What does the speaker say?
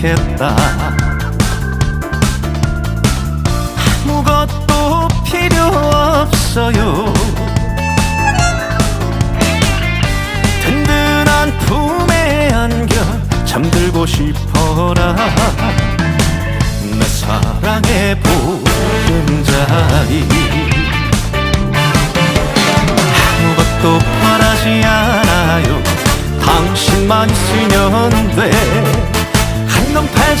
바란다. 아무것도 필요 없어요. 든든한 품에 안겨 잠들고 싶어라. 내 사랑의 보름자리. 아무것도 바라지 않아요. 당신만 있으면 돼.